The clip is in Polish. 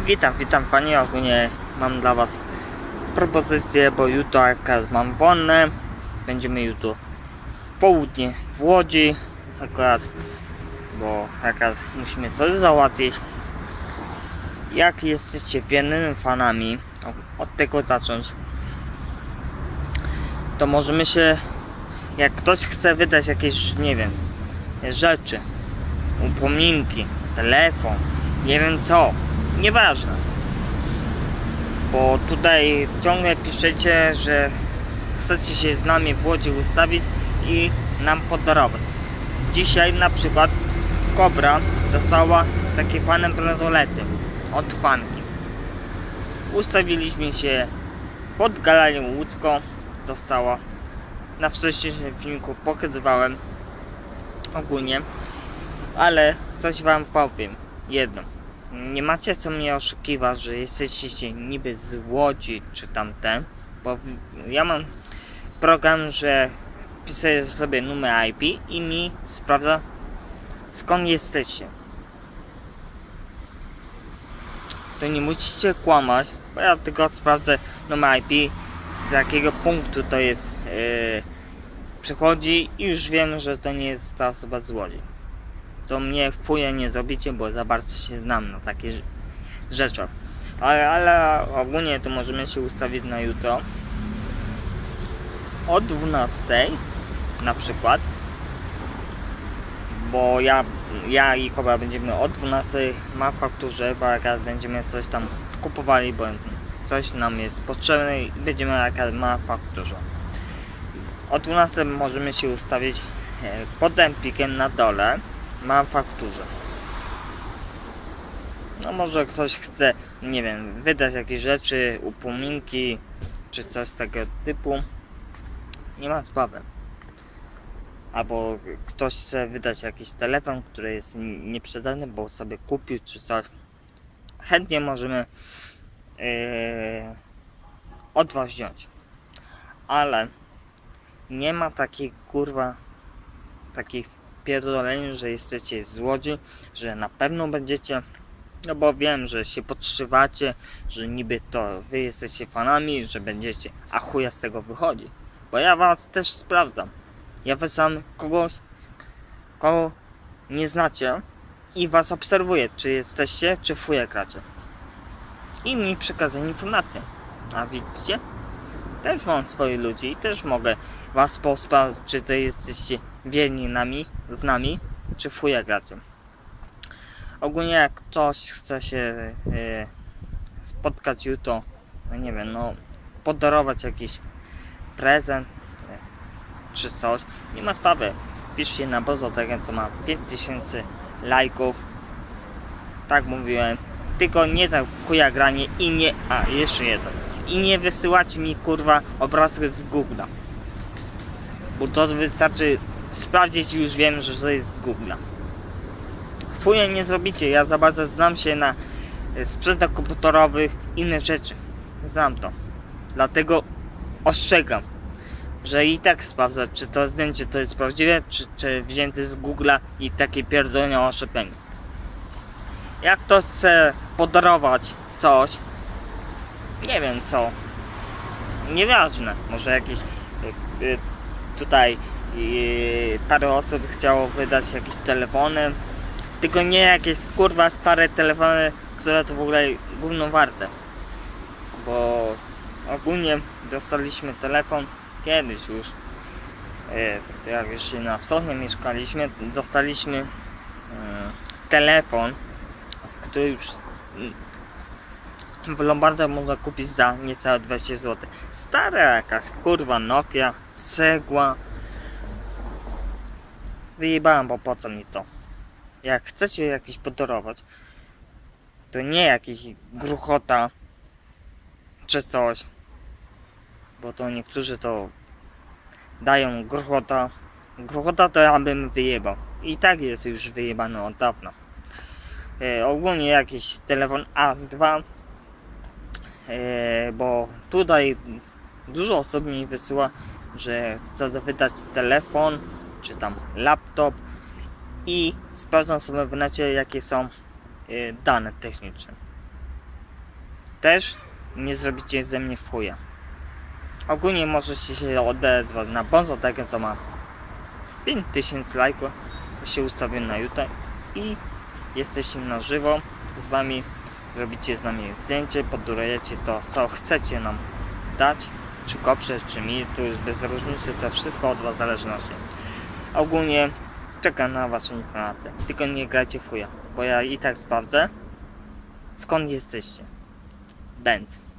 Witam, witam Pani. Ogólnie mam dla Was propozycję, bo jutro akurat mam wolne. Będziemy jutro w południe w Łodzi. Akurat, bo akurat musimy coś załatwić. Jak jesteście wiernymi fanami, od tego zacząć, to możemy się, jak ktoś chce wydać jakieś, nie wiem, rzeczy, upominki, telefon, nie wiem co, nieważne. Bo tutaj ciągle piszecie, że chcecie się z nami w Łodzi ustawić i nam podarować. Dzisiaj na przykład Kobra dostała takie fajne bransolety od fanki. Ustawiliśmy się pod galerią łódzką, dostała. Na wcześniejszym filmiku pokazywałem ogólnie, ale coś wam powiem. Jedno. Nie macie co mnie oszukiwać, że jesteście niby z Łodzi czy tamten, bo ja mam program, że wpisuję sobie numer IP i mi sprawdza skąd jesteście. To nie musicie kłamać, bo ja tylko sprawdzę numer IP, z jakiego punktu to jest yy, przychodzi i już wiem, że to nie jest ta osoba z Łodzi to mnie fuje nie zrobicie, bo za bardzo się znam na takie rz- rzeczy. Ale, ale ogólnie to możemy się ustawić na jutro. O 12 na przykład. Bo ja, ja i Koba będziemy o 12 na fakturze, bo jak będziemy coś tam kupowali, bo coś nam jest potrzebne i będziemy jak na fakturze. O 12 możemy się ustawić e, pod empikiem na dole mam fakturze. No może ktoś chce, nie wiem, wydać jakieś rzeczy, upominki, czy coś tego typu. Nie ma sprawy. Albo ktoś chce wydać jakiś telefon, który jest nieprzedany, bo sobie kupił, czy coś. Chętnie możemy yy, od was wziąć. Ale nie ma takiej kurwa takich pierdoleniu, że jesteście z że na pewno będziecie, no bo wiem, że się podszywacie, że niby to wy jesteście fanami, że będziecie, a chuja z tego wychodzi. Bo ja was też sprawdzam. Ja wysam kogoś, kogo nie znacie i was obserwuję, czy jesteście, czy fuja gracie. I mi przekazać informacje. A widzicie? Też mam swoich ludzi i też mogę was posprawdzić, czy to jesteście wierni nami, z nami, czy fuja gracie. Ogólnie jak ktoś chce się e, spotkać jutro, no nie wiem, no podarować jakiś prezent e, czy coś, nie ma sprawy. Piszcie na Bozotekę, co ma 5000 lajków. Tak mówiłem. Tylko nie tak w chuja granie i nie... A, jeszcze jedno. I nie wysyłacie mi kurwa obrazek z Google'a. Bo to wystarczy sprawdzić i już wiem, że to jest z Google'a. Fuja nie zrobicie, ja za bardzo znam się na e, sprzętach komputerowych, inne rzeczy. Znam to. Dlatego ostrzegam, że i tak sprawdzać, czy to zdjęcie to jest prawdziwe, czy, czy wzięte z Google'a i takie pierdolenie o szczepieniu. Jak ktoś chce podarować coś, nie wiem co, nieważne, może jakieś y, y, tutaj y, parę osób chciało wydać jakieś telefony, tylko nie jakieś kurwa stare telefony, które to w ogóle gówno warte. Bo ogólnie dostaliśmy telefon kiedyś już, y, to jak jeszcze na wschodnie mieszkaliśmy, dostaliśmy y, telefon, który już y, w Lombardach można kupić za niecałe 20 zł. Stara jakaś kurwa Nokia, cegła. Wyjebałem, bo po co mi to? Jak chcecie jakiś podarować, to nie jakiś gruchota czy coś. Bo to niektórzy to dają gruchota. Gruchota to ja bym wyjebał. I tak jest już wyjebany od dawna. E, ogólnie jakiś telefon A2 e, bo tutaj dużo osób mi wysyła, że chce wydać telefon czy tam laptop i sprawdzam sobie w necie jakie są e, dane techniczne. też nie zrobicie ze mnie w chuja. Ogólnie możecie się odezwać na Bonzo tego co ma 5000 lajków się ustawię na YouTube i jesteśmy na żywo z wami zrobicie z nami zdjęcie, podurujecie to co chcecie nam dać czy koprze, czy mi, tu już bez różnicy, to wszystko od was zależności. Ogólnie czekam na wasze informacje, tylko nie grajcie w chuja, bo ja i tak sprawdzę skąd jesteście. Będz.